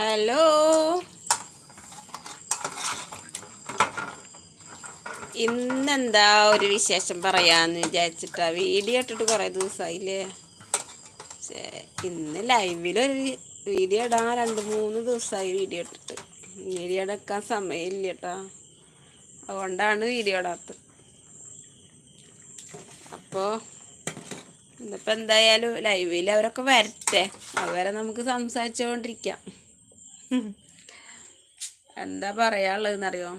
Hello. ഇന്നെന്താ ഒരു വിശേഷം പറയാന്ന് വിചാരിച്ചിട്ടാ. വീഡിയോ ഇട്ടിട്ട് കുറേ ദിവസമായില്ലേ പക്ഷേ ഇന്ന് ലൈവിലൊരു വീഡിയോ ഇടാൻ രണ്ട് മൂന്ന് ദിവസമായി വീഡിയോ ഇട്ടിട്ട്. വീഡിയോ എടുക്കാൻ സമയമില്ല കേട്ടോ അതുകൊണ്ടാണ് വീഡിയോ ഇടാത്തത്. അപ്പോൾ ഇന്നിപ്പോൾ എന്തായാലും ലൈവിൽ അവരൊക്കെ വരട്ടെ. അവരെ നമുക്ക് സംസാരിച്ചുകൊണ്ടിരിക്കാം എന്താ പറയാനുള്ളതെന്നറിയോ?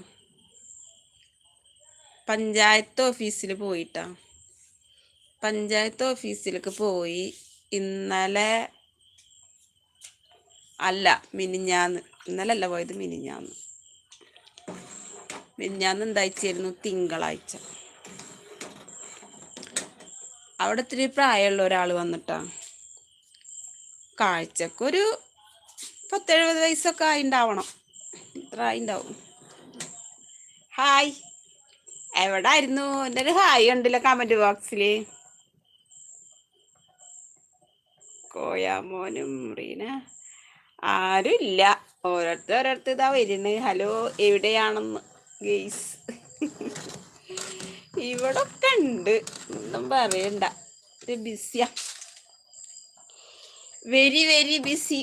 പഞ്ചായത്ത് ഓഫീസിൽ പോയിട്ടാ. പഞ്ചായത്ത് ഓഫീസിലേക്ക് പോയി ഇന്നലെ അല്ല മിനിഞ്ഞാന്ന്. ഇന്നലെ അല്ല പോയത് മിനിഞ്ഞാന്ന്. മിനിഞ്ഞാന്ന് എന്താഴ്ചയായിരുന്നു? തിങ്കളാഴ്ച. അവിടെ ഇത്തിരി പ്രായമുള്ള ഒരാൾ വന്നിട്ടാ. കാഴ്ചക്കൊരു പത്തെഴുപത് വയസ്സൊക്കെ ആയിണ്ടാവണം. ഇത്ര ആയിണ്ടാവും. ഹായ് എവിടെ ആയിരുന്നു എന്റെ ഒരു ഹായ് ഉണ്ടല്ലോ കമന്റ് ബോക്സിൽ കോയാമോനും റീന. ആരും ഇല്ല ഓരോരുത്തർ ഓരോരുത്തർ ഇതാ വരുന്നത് ഹലോ എവിടെയാണെന്ന്? ഗെയ്സ് ഇവിടെ ഒക്കെ ഉണ്ട്. ഒന്നും പറയണ്ട. ഒരു ബിസിയാ വെരി വെരി ബിസി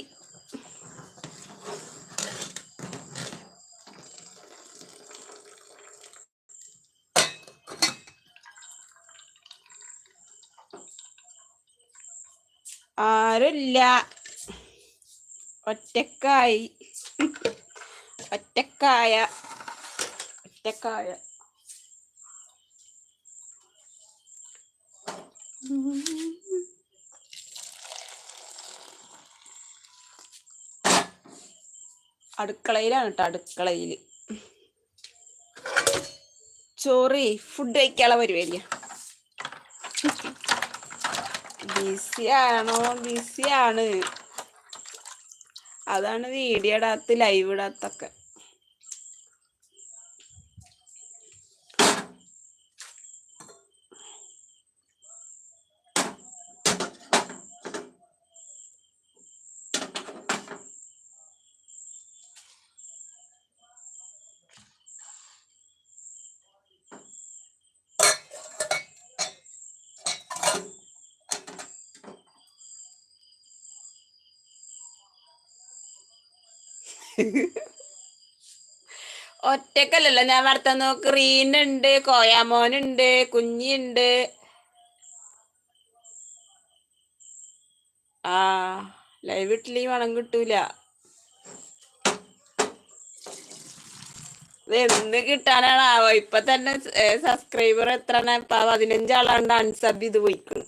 ആരുമില്ല ഒറ്റക്കായി. ഒറ്റക്കായ. ഒറ്റക്കായ. അടുക്കളയിലാണ് കേട്ടോ അടുക്കളയിൽ ചോറി ഫുഡ് കഴിക്കാനുള്ള പരിപാടിയാ. ബിസിയാണോ? ബിസിയാണ്. അതാണ് വീഡിയോ ഇടാത്ത ലൈവ് ഇടാത്തൊക്കെ. ഒറ്റക്കല്ലല്ലോ. ഞാൻ വളർത്താൻ നോക്ക്. റീനുണ്ട് കോയാമോനുണ്ട് കുഞ്ഞിണ്ട് ആ ലൈവ് ഇട്ടില്ല മണം കിട്ടൂല. എന്ന് കിട്ടാനാണ് ആവോ? ഇപ്പൊ തന്നെ സബ്സ്ക്രൈബർ എത്ര പതിനഞ്ചാളാണ്ട് അൺസബ് ചെയ്ത് പോയിക്കുന്നു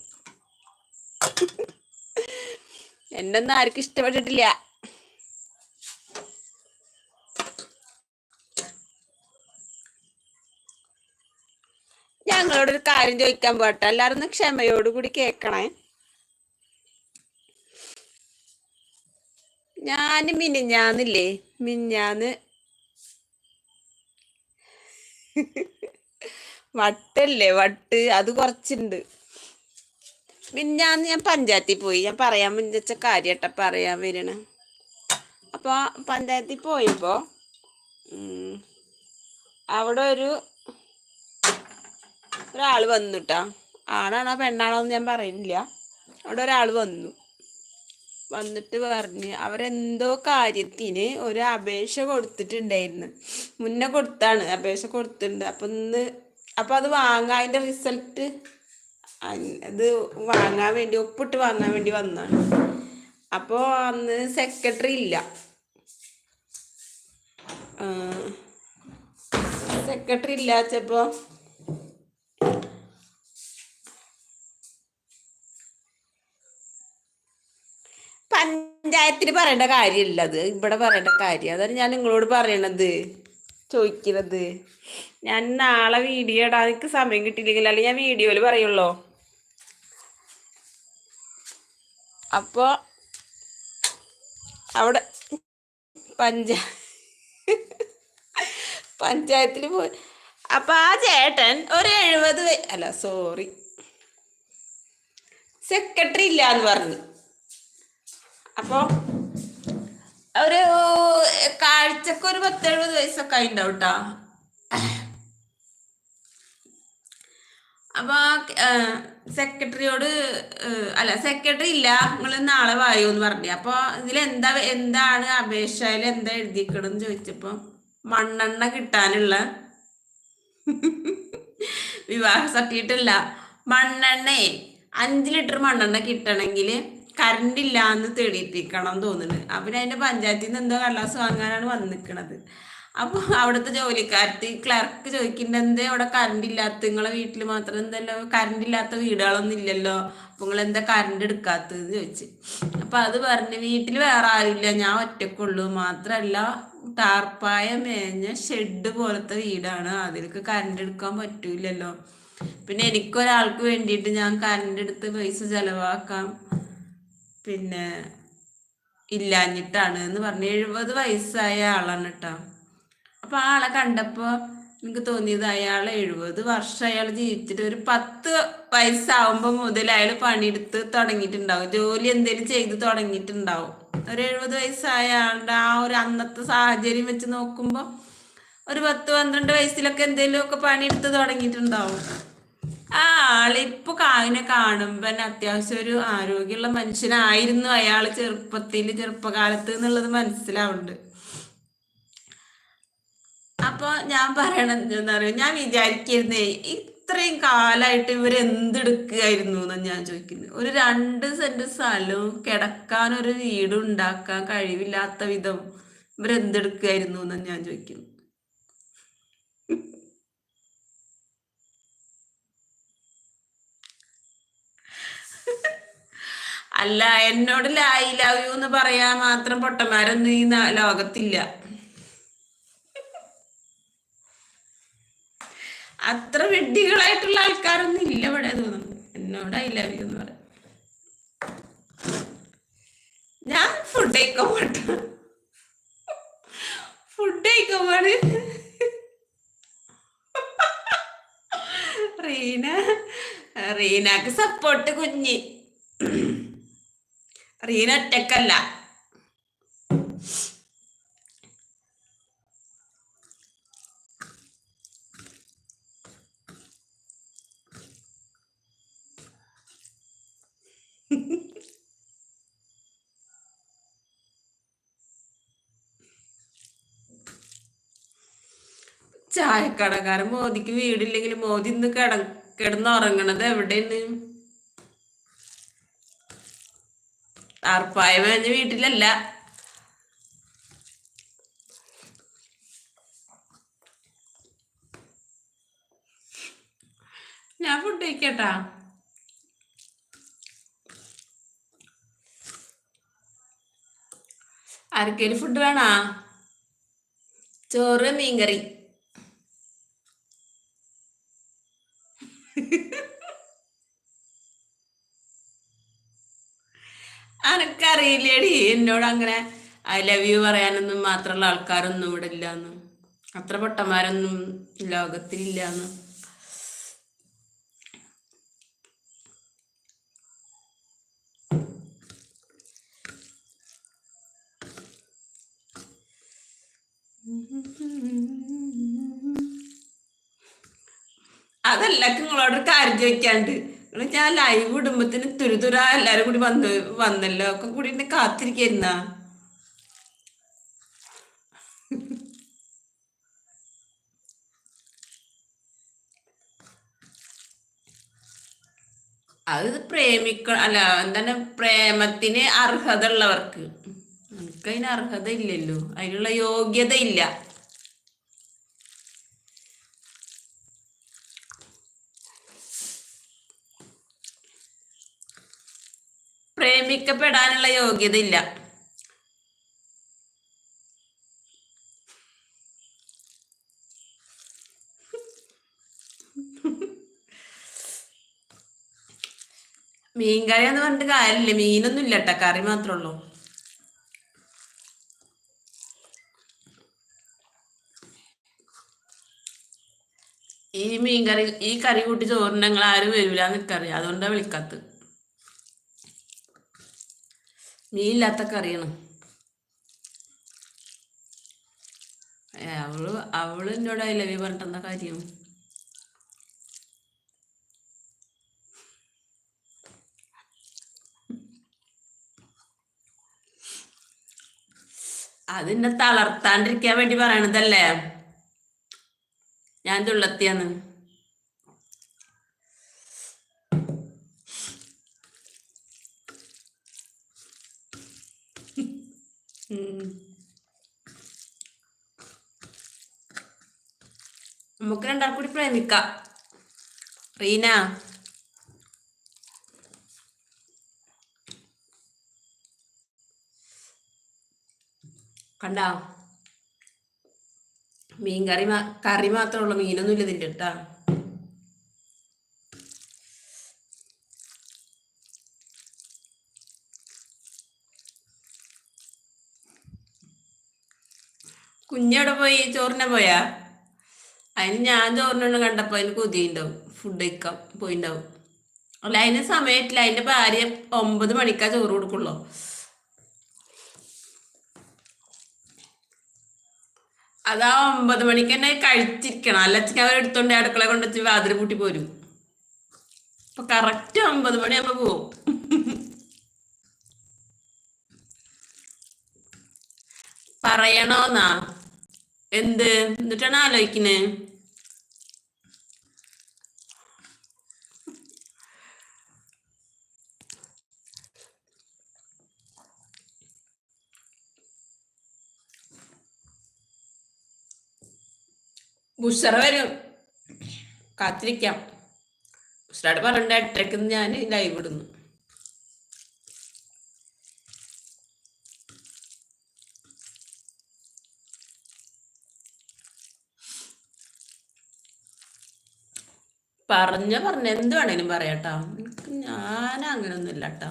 എന്നെ ഒന്നും ആർക്കും ഇഷ്ടപ്പെട്ടിട്ടില്ല ഞങ്ങളോട് ഒരു കാര്യം ചോദിക്കാൻ പോട്ടെ. എല്ലാരും ഒന്ന് ക്ഷമയോടുകൂടി കേക്കണേ ഞാൻ മിനിഞ്ഞാന്നില്ലേ? മിനിഞ്ഞാന്ന് വട്ടല്ലേ? വട്ട്. അത് കുറച്ചുണ്ട്. മിനിഞ്ഞാന്ന് ഞാൻ പഞ്ചായത്തിൽ പോയി. ഞാൻ പറയാൻ വെച്ച കാര്യട്ട. പറയാൻ വരണ. അപ്പോൾ പഞ്ചായത്തിൽ പോയപ്പോൾ അവിടെ ഒരു ഒരാൾ വന്നു കേട്ടാ ആണാണോ പെണ്ണാണോ എന്ന് ഞാൻ പറയുന്നില്ല. അവിടെ ഒരാൾ വന്നു. വന്നിട്ട് പറഞ്ഞ് അവരെന്തോ കാര്യത്തിന് ഒരു അപേക്ഷ കൊടുത്തിട്ടുണ്ടായിരുന്നു. മുന്നേ കൊടുത്താണ് അപേക്ഷ കൊടുത്തിട്ടുണ്ട്. അപ്പം ഇന്ന് അപ്പം അത് വാങ്ങാൻ അതിന്റെ റിസൾട്ട് അത് വാങ്ങാൻ വേണ്ടി ഒപ്പിട്ട് വാങ്ങാൻ വേണ്ടി വന്നാണ് അപ്പോൾ അന്ന് സെക്രട്ടറി ഇല്ല. സെക്രട്ടറി ഇല്ലാച്ചപ്പോൾ പഞ്ചായത്തിന് പറയേണ്ട കാര്യമില്ല അത്. ഇവിടെ പറയേണ്ട കാര്യം. അതാണ് ഞാൻ നിങ്ങളോട് പറയണത്. ചോദിക്കുന്നത് ഞാൻ നാളെ വീഡിയോ ഇടാൻ എനിക്ക് സമയം കിട്ടിയില്ലെങ്കിൽ അല്ലെങ്കിൽ ഞാൻ വീഡിയോയിൽ പറയുള്ളൂ. അപ്പോൾ അവിടെ പഞ്ചാ പഞ്ചായത്തിൽ പോയി. അപ്പം ആ ചേട്ടൻ ഒരു എഴുപത് അല്ല സോറി സെക്രട്ടറി ഇല്ല എന്ന് പറഞ്ഞു. അപ്പോൾ ഒരു കാഴ്ചക്ക് ഒരു പത്തെഴുപത് വയസ്സൊക്കെ ആയിണ്ടാവും അപ്പൊ സെക്രട്ടറിയോട് അല്ല സെക്രട്ടറി ഇല്ല നിങ്ങൾ നാളെ വായു എന്ന് പറഞ്ഞു. അപ്പൊ ഇതിൽ എന്താ എന്താണ് അപേക്ഷയിൽ എന്താ എഴുതിക്കണെന്ന് ചോദിച്ചപ്പോ മണ്ണെണ്ണ കിട്ടാനുള്ള വിവാഹ സർട്ടിഫിക്കറ്റ് ഇല്ല മണ്ണെണ്ണേ അഞ്ച് ലിറ്റർ മണ്ണെണ്ണ കിട്ടണമെങ്കിൽ കറണ്ട് ഇല്ല എന്ന് തെളിയിപ്പിക്കണം തോന്നുന്നുണ്ട് അപ്പം അതിന്റെ പഞ്ചായത്തിൽ നിന്ന് എന്തോ കള്ളാസ് വാങ്ങാനാണ് വന്നിക്കണത് അപ്പോൾ അവിടുത്തെ ജോലിക്കാരത്തി ക്ലർക്ക് ചോദിക്കുന്നുണ്ട് അവിടെ കറണ്ട് ഇല്ലാത്ത നിങ്ങളെ വീട്ടിൽ മാത്രം എന്തല്ലോ കറണ്ട് ഇല്ലാത്ത വീടുകളൊന്നും ഇല്ലല്ലോ. അപ്പൊ നിങ്ങൾ എന്താ കറണ്ട് എടുക്കാത്തത്? ചോദിച്ചു. അപ്പൊ അത് പറഞ്ഞ് വീട്ടിൽ വേറെ ആരുമില്ല. ഞാൻ ഒറ്റക്കുള്ളൂ. മാത്രല്ല ടാർപ്പായ മേഞ്ഞ ഷെഡ് പോലത്തെ വീടാണ്. അതിലേക്ക് കറണ്ട് എടുക്കാൻ പറ്റൂലല്ലോ പിന്നെ എനിക്കൊരാൾക്ക് വേണ്ടിയിട്ട് ഞാൻ കറണ്ട് എടുത്ത് പൈസ ചെലവാക്കാം. പിന്നെ ഇല്ലാഞ്ഞിട്ടാണ് എന്ന് പറഞ്ഞ് എഴുപത് വയസ്സായ ആളാണ് കേട്ടോ. അപ്പൊ ആളെ കണ്ടപ്പോ എനിക്ക് തോന്നിയത് അയാൾ എഴുപത് വർഷം അയാൾ ജീവിച്ചിട്ട് ഒരു പത്ത് വയസ്സാവുമ്പോ മുതൽ അയാൾ പണിയെടുത്ത് തുടങ്ങിയിട്ടുണ്ടാവും. ജോലി എന്തെങ്കിലും ചെയ്ത് തുടങ്ങിയിട്ടുണ്ടാവും. ഒരു എഴുപത് വയസ്സായ ആളുടെ ആ ഒരു അന്നത്തെ സാഹചര്യം വെച്ച് നോക്കുമ്പോൾ ഒരു പത്ത് പന്ത്രണ്ട് വയസ്സിലൊക്കെ എന്തെങ്കിലുമൊക്കെ പണിയെടുത്ത് തുടങ്ങിയിട്ടുണ്ടാവും. ആളിപ്പോ കാവിനെ കാണുമ്പോ തന്നെ അത്യാവശ്യം ഒരു ആരോഗ്യമുള്ള മനുഷ്യനായിരുന്നു അയാൾ ചെറുപ്പത്തിൽ ചെറുപ്പകാലത്ത് എന്നുള്ളത് മനസ്സിലാവുന്നുണ്ട്. അപ്പൊ ഞാൻ പറയണത് എന്താ പറയുക ഞാൻ വിചാരിക്കുന്നേ ഇത്രയും കാലായിട്ട് ഇവർ എന്തെടുക്കുകയായിരുന്നു എന്നാണ് ഞാൻ ചോദിക്കുന്നത്. ഒരു രണ്ട് സെന്റ് സ്ഥലവും കിടക്കാൻ ഒരു വീട് ഉണ്ടാക്കാൻ കഴിവില്ലാത്ത വിധം ഇവരെന്തെടുക്കുകയായിരുന്നു എന്നാണ് ഞാൻ ചോദിക്കുന്നു അല്ല എന്നോട് ലായി ലവ് യു എന്ന് പറയാൻ മാത്രം പൊട്ടന്മാരൊന്നും ഈ ലോകത്തില്ല. അത്ര വെഡ്ഡികളായിട്ടുള്ള ആൾക്കാരൊന്നും ഇല്ല ഇവിടെ തോന്നുന്നു എന്നോട് ഐ ലവ് യു എന്ന് പറയാം. ഞാൻ ഫുഡ് കഴിക്കാൻ പോട്ടെ. ഫുഡ് കഴിക്കാൻ റീന റീനക്ക് സപ്പോർട്ട് കുഞ്ഞി. റീന ടെക്കല്ല ചായക്കടക്കാരൻ മോദിക്ക് വീടില്ലെങ്കിൽ മോദി ഇന്ന് കിട കിടന്നുറങ്ങണത് എവിടെയാണ്? ആർപ്പായ മേഞ്ഞ വീട്ടിലല്ല. ഞാൻ ഫുഡ് കഴിക്കട്ടാ. ആർക്കേലും ഫുഡ് വേണോ? ചോറ് മീൻകറി. അനക്കറിയില്ലേടി എന്നോട് അങ്ങനെ ഐ ലവ് യു പറയാനൊന്നും മാത്രമുള്ള ആൾക്കാരൊന്നും ഇവിടെ ഇല്ലാന്ന്. അത്ര പൊട്ടന്മാരൊന്നും ലോകത്തിലില്ലാന്ന്. അതല്ല നിങ്ങളോട് കാര്യം ചോദിക്കാണ്ട് ഞാൻ ലൈവ് കുടുംബത്തിന് തുരുതുര എല്ലാരും കൂടി വന്ന് വന്നല്ലോ? ഒക്കെ കൂടി എന്നെ കാത്തിരിക്കുന്ന അത് പ്രേമിക്ക അല്ല എന്താണ് പ്രേമത്തിന് അർഹത ഉള്ളവർക്ക് നമുക്കതിന് അർഹത ഇല്ലല്ലോ അതിനുള്ള യോഗ്യത ഇല്ല പ്രേമിക്കപ്പെടാനുള്ള യോഗ്യത ഇല്ല മീൻകറി എന്ന് പറഞ്ഞിട്ട് കാര്യമില്ല. മീനൊന്നും ഇല്ല കേട്ടോ കറി മാത്രമേ ഉള്ളൂ. ഈ മീൻകറി ഈ കറി കൂട്ടി ചോറിന് ആരും വരില്ല എന്നൊക്കെ അതുകൊണ്ടാണ് വിളിക്കാത്തത്. മീനില്ലാത്ത കറിയാണ്. അവൾ അവൾ എന്നോട് ഐ ലവ് യു പറഞ്ഞിട്ടെന്താ കാര്യം? അതിന്നെ തളർത്താണ്ടിരിക്കാൻ വേണ്ടി പറയണതല്ലേ? ഞാൻ തുള്ളത്തിയാന്ന് പ്രേമിക്കാം റീന. കണ്ട? മീൻ കറി മാ കറി മാത്രമേ ഉള്ളൂ മീനൊന്നും ഇല്ല ഇതിന്റെ കേട്ടാ കുഞ്ഞവിടെ പോയി? ചോറിനെ പോയാ? അതിന് ഞാൻ ചോറിനൊന്ന് കണ്ടപ്പോ അതിന് കൊതിയുണ്ടാവും. ഫുഡ് കഴിക്കാൻ പോയിണ്ടാവും. അല്ല അതിന് സമയത്തില്ല അതിന്റെ ഭാര്യ ഒമ്പത് മണിക്കാ ചോറ് കൊടുക്കുള്ളൂ. അതാ ഒമ്പത് മണിക്ക് തന്നെ കഴിച്ചിരിക്കണം. അല്ല ഞാൻ എടുത്തോണ്ട് അടുക്കള കൊണ്ടുവച്ച് വാതിൽ പൂട്ടി പോരും. അപ്പൊ കറക്റ്റ് ഒമ്പത് മണിയാകുമ്പോ പോവും. പറയണോന്നാ? എന്ത്? എന്നിട്ടാണ് ആലോചിക്കുന്നേ ബുഷറ വരും. കാത്തിരിക്കാം. ബുഷറോട് പറഞ്ഞ എട്ടരക്ക് ഞാൻ ലൈവ് ഇടുന്നു. പറഞ്ഞ പറഞ്ഞ എന്ത് വേണേലും പറയാട്ടോ. ഞാൻ അങ്ങനൊന്നും ഇല്ല കേട്ടോ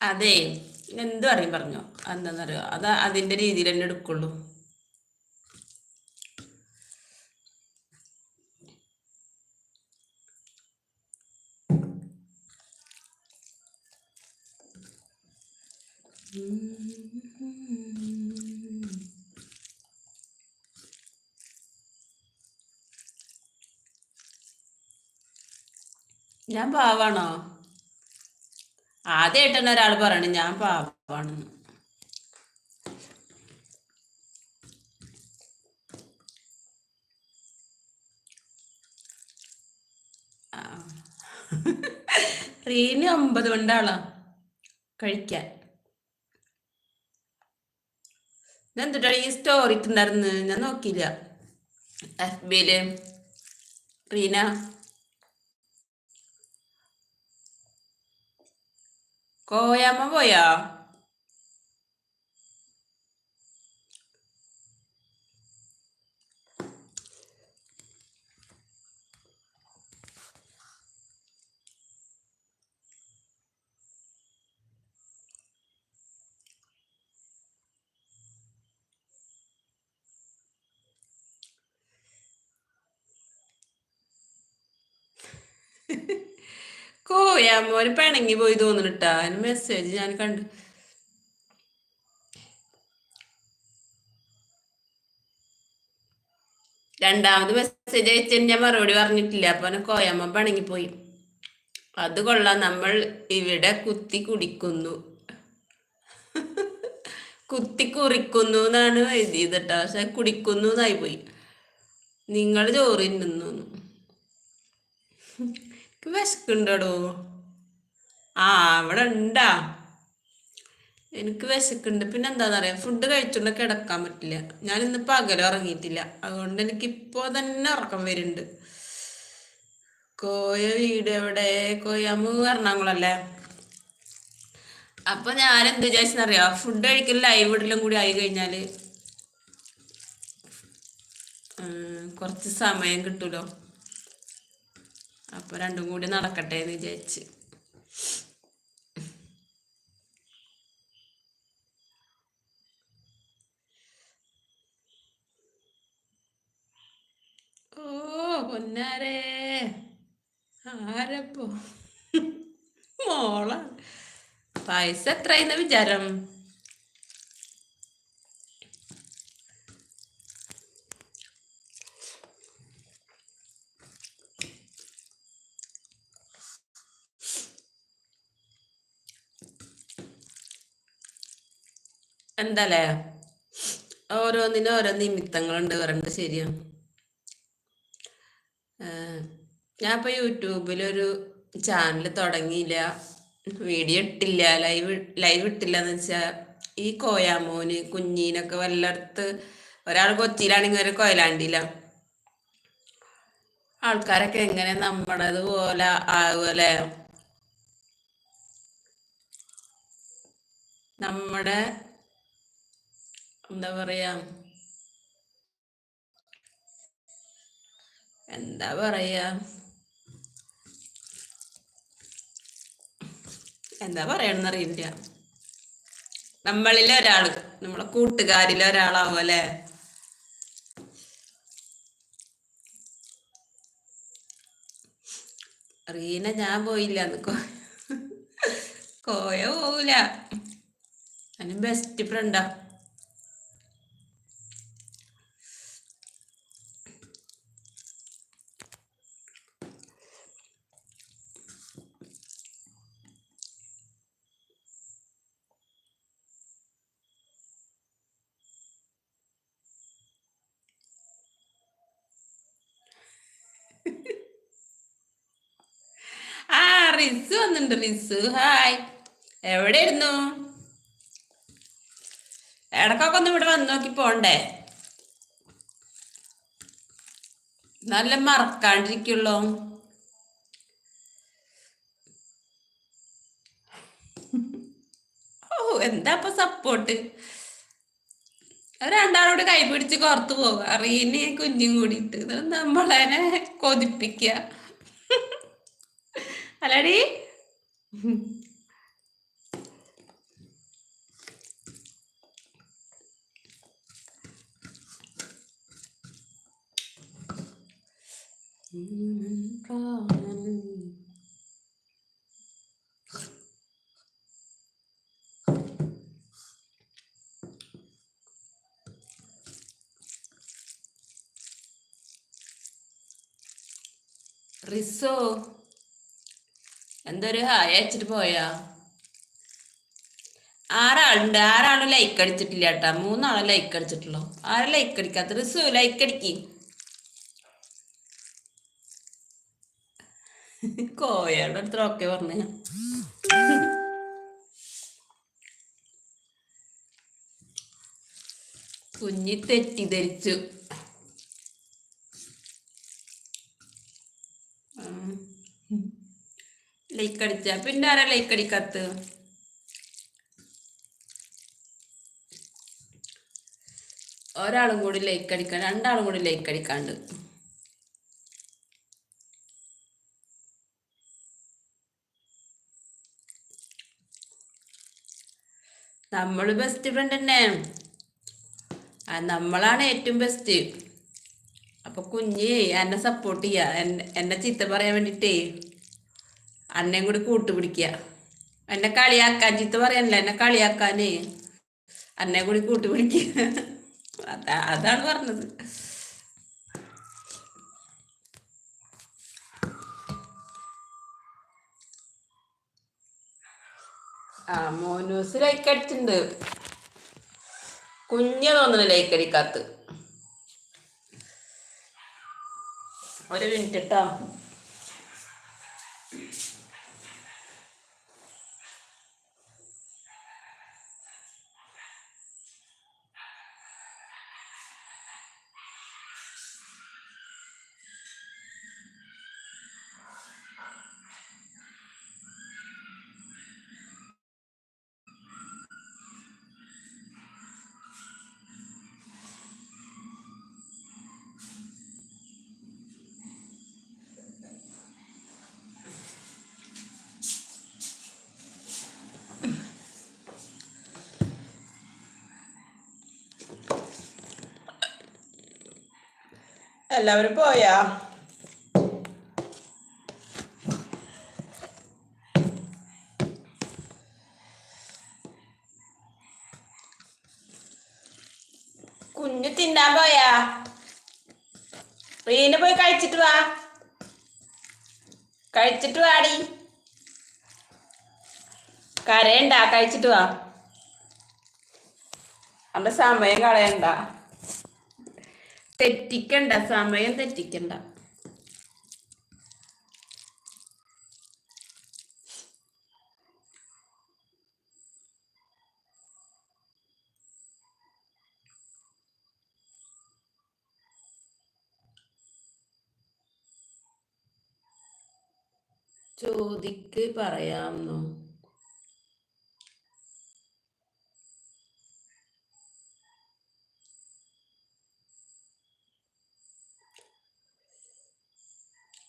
അതെ. എന്ത് പറയും പറഞ്ഞോ? എന്താന്നറിയോ അത് അതിന്റെ രീതിയിൽ തന്നെ എടുക്കുള്ളൂ. ഞാൻ പാവാണോ? ആദ്യമായിട്ട് തന്നെ ഒരാൾ പറയണ ഞാൻ പാവാണെന്ന് ആ. റീന് ഒമ്പത് കൊണ്ടാളാ കഴിക്കാൻ. ഞാൻ എന്തുട്ടാ ഈ സ്റ്റോറി ഇട്ടുണ്ടായിരുന്നു ഞാൻ നോക്കിയില്ല. എഫ് ബിയിൽ റീന? കോയമ്മ പോയാ കോയമ്മ ഒരു പിണങ്ങി പോയി തോന്നുന്നുട്ടാ അതിന് മെസ്സേജ് ഞാൻ കണ്ടു. രണ്ടാമത് മെസ്സേജ് അയച്ചതിന് ഞാൻ മറുപടി പറഞ്ഞിട്ടില്ല. അപ്പൊ കോയമ്മ കോയമ്മ പിണങ്ങിപ്പോയി അത് കൊള്ളാം. നമ്മൾ ഇവിടെ കുത്തി കുടിക്കുന്നു. കുത്തി കുറിക്കുന്നു എന്നാണ് എഴുതിയത് പക്ഷെ കുടിക്കുന്നു എന്നായി പോയി. നിങ്ങൾ ജോറി തിന്നുന്നു. എനിക്ക് വിശക്കുണ്ടോ ആ അവിടെ ഉണ്ടാ എനിക്ക് വിശക്കുണ്ട് പിന്നെ എന്താന്ന് പറയാ ഫുഡ് കഴിച്ചുകൊണ്ട് കിടക്കാൻ പറ്റില്ല. ഞാൻ ഇന്ന് പകലും ഇറങ്ങിയിട്ടില്ല അതുകൊണ്ട് എനിക്ക് ഇപ്പോ തന്നെ ഉറക്കം വരുന്നുണ്ട്. കോയ വീട് എവിടെ? കോയമ്മ എറണാകുളല്ലേ? അപ്പൊ ഞാൻ എന്ത് വിചാരിച്ചെന്നറിയോ? ഫുഡ് കഴിക്കൽ ലൈവ് ഇടലും കൂടി ആയി കഴിഞ്ഞാൽ കുറച്ച് സമയം കിട്ടുമല്ലോ അപ്പൊ രണ്ടും കൂടി നടക്കട്ടെ എന്ന് വിചാരിച്ച്. പൈസ എന്ന് വിചാരം. എന്താല്ലേ ഓരോന്നിനും ഓരോ നിമിത്തങ്ങളുണ്ട് പറഞ്ഞിട്ട് ശരിയാണ് ഞാൻ ഇപ്പൊ യൂട്യൂബിലൊരു ചാനൽ തുടങ്ങിയില്ല. വീഡിയോ ഇട്ടില്ല ലൈവ് ലൈവ് ഇട്ടില്ല എന്ന് വെച്ചാ ഈ കോയാമോന് കുഞ്ഞിനൊക്കെ വല്ലടത്ത് ഒരാൾ കൊച്ചിയിലാണെങ്കിൽ ഒരു കൊയലാണ്ടില്ല ആൾക്കാരൊക്കെ എങ്ങനെ നമ്മളത് പോലെ ആകുമല്ലേ നമ്മുടെ എന്താ പറയാ? എന്താ പറയാ? എന്താ പറയണെന്നറിയില്ല. നമ്മളിലെ ഒരാൾ നമ്മളെ കൂട്ടുകാരിലെ ഒരാളാവും റീന ഞാൻ പോയില്ല കോയ പോവില്ല അതിന് ബെസ്റ്റ് ഫ്രണ്ടാ ആ റിസ് വന്നിട്ടുണ്ട് ഹായ്. എവിടെ ഇരുന്നു ഇടക്കൊക്കെ ഒന്ന് ഇവിടെ വന്നു നോക്കി പോണ്ടേ? നല്ല മറക്കാണ്ടിരിക്കുള്ളൂ. ഓ എന്താ ഇപ്പൊ സപ്പോർട്ട് രണ്ടാളോട് കൈ പിടിച്ച് പുറത്തു പോവുക. റീനെ കുഞ്ഞും കൂടിയിട്ട്. നമ്മളെ കൊതിപ്പിക്കുക അല്ലടി റിസോ എന്തൊരു ഹായ് അയച്ചിട്ട് പോയാ? ആറാളുണ്ട് ആറാളും ലൈക്ക് അടിച്ചിട്ടില്ല കേട്ടാ മൂന്നാളും ലൈക്ക് അടിച്ചിട്ടുള്ളൂ. ആരും ലൈക്ക് അടിക്കാത്ത റിസു ലൈക്ക് അടിക്കി. കോയയുടെ അടുത്ത് ഓക്കെ പറഞ്ഞു. കുഞ്ഞി തെറ്റിദ്ധരിച്ചു. ലൈക്ക് അടിച്ച. പിന്നെ ആരാ ലൈക്ക് അടിക്കാത്ത ഒരാളും കൂടി ലൈക്ക് അടിക്കാൻ രണ്ടാളും കൂടി ലൈക്ക് അടിക്കാണ്ട്. നമ്മൾ ബെസ്റ്റ് ഫ്രണ്ട് തന്നെ. നമ്മളാണ് ഏറ്റവും ബെസ്റ്റ് അപ്പൊ കുഞ്ഞ് എന്നെ സപ്പോർട്ട് ചെയ്യാ. എന്നെ ചീത്ത പറയാൻ വേണ്ടിട്ടേ. അന്നേം കൂടി കൂട്ടുപിടിക്കുക. എന്നെ കളിയാക്കാൻ ചീത്ത പറയാനില്ല എന്നെ കളിയാക്കാനേ. അന്നെ കൂടി കൂട്ടുപിടിക്കുക. അതാ അതാണ് പറഞ്ഞത്. ആ മോനൂസ് ലൈക്ക് അടിച്ചിട്ടുണ്ട്. കുഞ്ഞ തോന്നുന്നു ലൈക്ക് അടിക്കാത്ത. ഒരു മിനിറ്റ് കേട്ടോ എല്ലാവരും പോയാ? കുഞ്ഞു തിന്നാൻ പോയാ? റീന പോയി കഴിച്ചിട്ട് വാ. കഴിച്ചിട്ട് വാടി. കരയണ്ട കഴിച്ചിട്ട് വാ. അവന്റെ സമയം കളയണ്ട. തെറ്റിക്കണ്ട സമയം തെറ്റിക്കണ്ട. ചോദിക്ക് പറയാമെന്നോ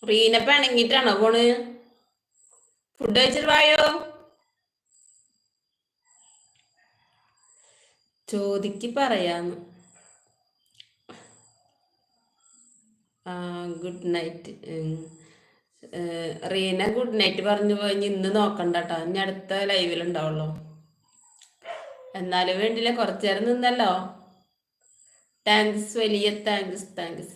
റീന പോണ് ഫുഡ് കഴിച്ചിട്ട് വായോ ചോദിക്ക് പറയാന്ന്. ആ good night Reena good night പറഞ്ഞു പോയി. ഇനി ഇന്ന് നോക്കണ്ട കേട്ടോ ഇനി അടുത്ത ലൈവിൽ ഉണ്ടാവുള്ളൂ എന്നാലും വേണ്ടില്ല കുറച്ചു നേരം നിന്നല്ലോ. താങ്ക്സ് വലിയ താങ്ക്സ് താങ്ക്സ്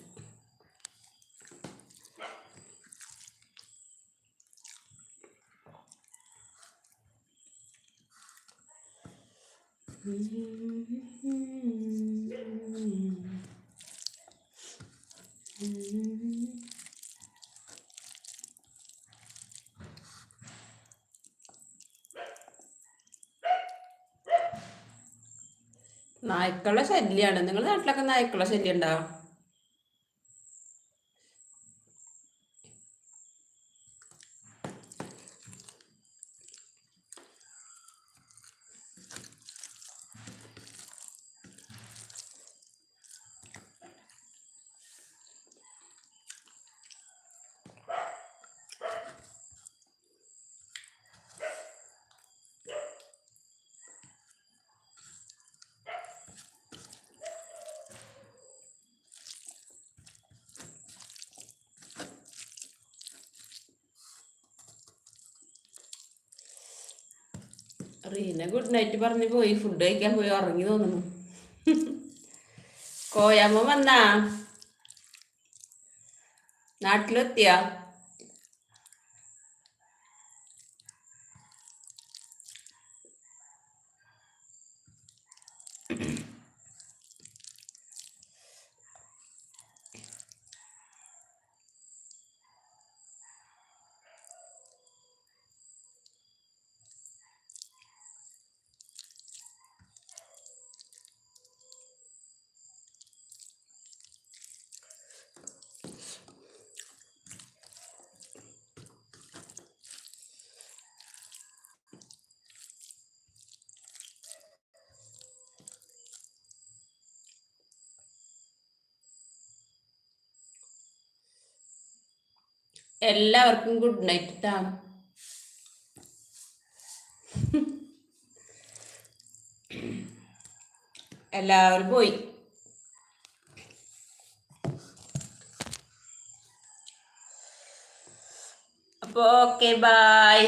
നായ്ക്കളുടെ ശല്യമാണ് നിങ്ങളുടെ നാട്ടിലൊക്കെ നായ്ക്കളുടെ ശല്യം ഉണ്ടോ റീന ഗുഡ് നൈറ്റ് പറഞ്ഞ് പോയി. ഫുഡ് കഴിക്കാൻ പോയി. ഉറങ്ങി തോന്നുന്നു. കോയമ്മ വന്നാ? നാട്ടിലെത്തിയാ? എല്ലാവർക്കും ഗുഡ് നൈറ്റ് ട്ടാ. എല്ലാവരും പോയി. അപ്പോൾ ഓക്കെ ബായ്